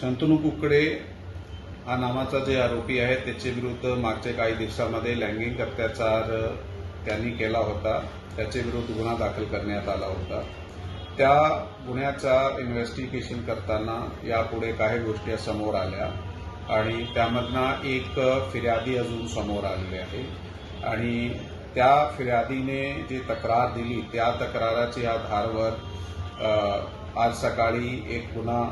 शंतनू कुकडे हा नावाचा जे आरोपी आहे त्याच्या विरुद्ध मागच्या काही दिवसामध्ये लैंगिक अत्याचार त्यांनी केला होता. त्याच्या विरुद्ध गुन्हा दाखल करण्यात आला होता. त्या गुन्ह्याचा इन्व्हेस्टिगेशन करताना यापुढे काही गोष्टी समोर आल्या आणि त्यामधनं एक फिर्यादी अजून समोर आलेली आहे. आणि त्या फिर्यादीने जी तक्रार दिली त्या तक्राराच्या आधारवर आज सकाळी एक गुन्हा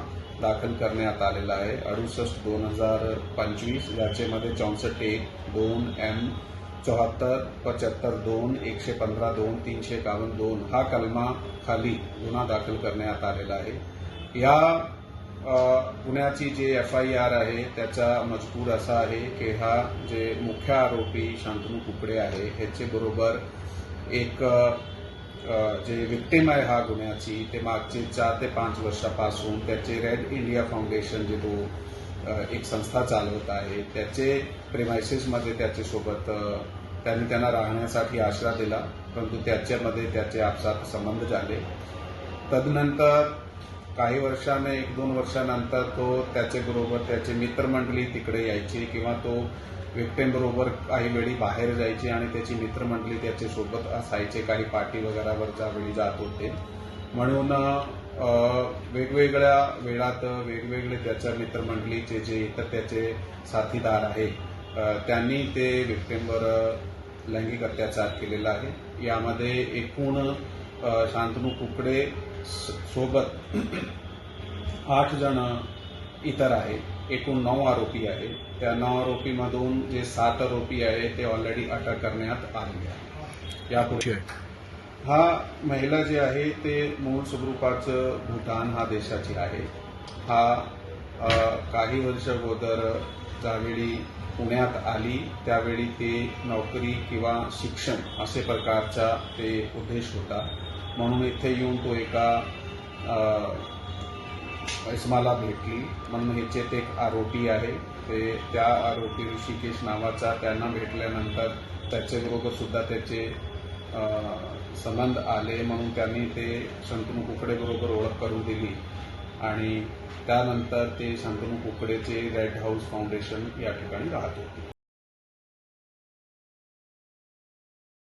दाखल करण्यात आलेला आहे. अडुसष्ट दोन हजार पंचवीस याच्यामध्ये चौसष्ट एक दोन एम चौहत्तर पंच्याहत्तर दोन एकशे पंधरा दोन तीनशे एकावन्न दोन हा कलमा खाली गुन्हा दाखल करण्यात आलेला आहे. या पुण्याची गुन्ह्याची जे एफ आय आर आहे त्याचा मजकूर असा आहे की हा जे मुख्य आरोपी शांतनू कुकडे आहे ह्याचे बरोबर एक जे विक्टिम आहे हा गुन्ह्याची ते मागचे चार ते पाच वर्षापासून त्याचे रेड इंडिया फाउंडेशन जे तो एक संस्था चालवत आहे त्याचे प्रेमायसेसमध्ये त्याच्यासोबत त्यांनी त्यांना राहण्यासाठी आश्रा दिला परंतु त्याच्यामध्ये त्याचे आपसात संबंध झाले. तदनंतर काही वर्षाने एक दोन वर्षानंतर तो त्याच्याबरोबर त्याचे मित्रमंडळी तिकडे यायची किंवा तो विक्टिम बरोबर काही वेळी बाहेर जायची आणि त्याची मित्रमंडळी त्याच्यासोबत असायचे काही पार्टी वगैरेवरच्या ज्यावेळी जात होते. म्हणून वेगवेगळ्या वेळात वेगवेगळे त्याच्या मित्रमंडळीचे जे इतर त्याचे साथीदार आहे त्यांनी ते विक्टिमवर लैंगिक अत्याचार केलेला आहे. यामध्ये एकूण शांतनू कुकडे सोबत आठ जण इतर आहे एकूण नऊ आरोपी आहे त्या नऊ आरोपीमधून जे सात आरोपी आहे ते ऑलरेडी अटक करण्यात आलेले आहे यापुढे हा महिला जी आहे ते मूळ स्वरूपाचं भूतान हा देशाची आहे. हा काही वर्ष अगोदर ज्यावेळी पुण्यात आली त्यावेळी ते नोकरी किंवा शिक्षण असे प्रकारचा ते उद्देश होता. म्हणून इथे येऊन तो एका इस्माला भेटली. म्हणून ह्याच्यात एक आरोपी आहे. ते त्या आरोपी ऋषिकेश नावाचा त्यांना भेटल्यानंतर त्याच्याबरोबर सुद्धा त्याचे संबंध आले. म्हणून त्यांनी ते शंतनू कुकडेबरोबर ओळख करून दिली. आणि त्यानंतर ते शंतनू कुकडेचे रेड हाऊस फाउंडेशन या ठिकाणी राहत होते.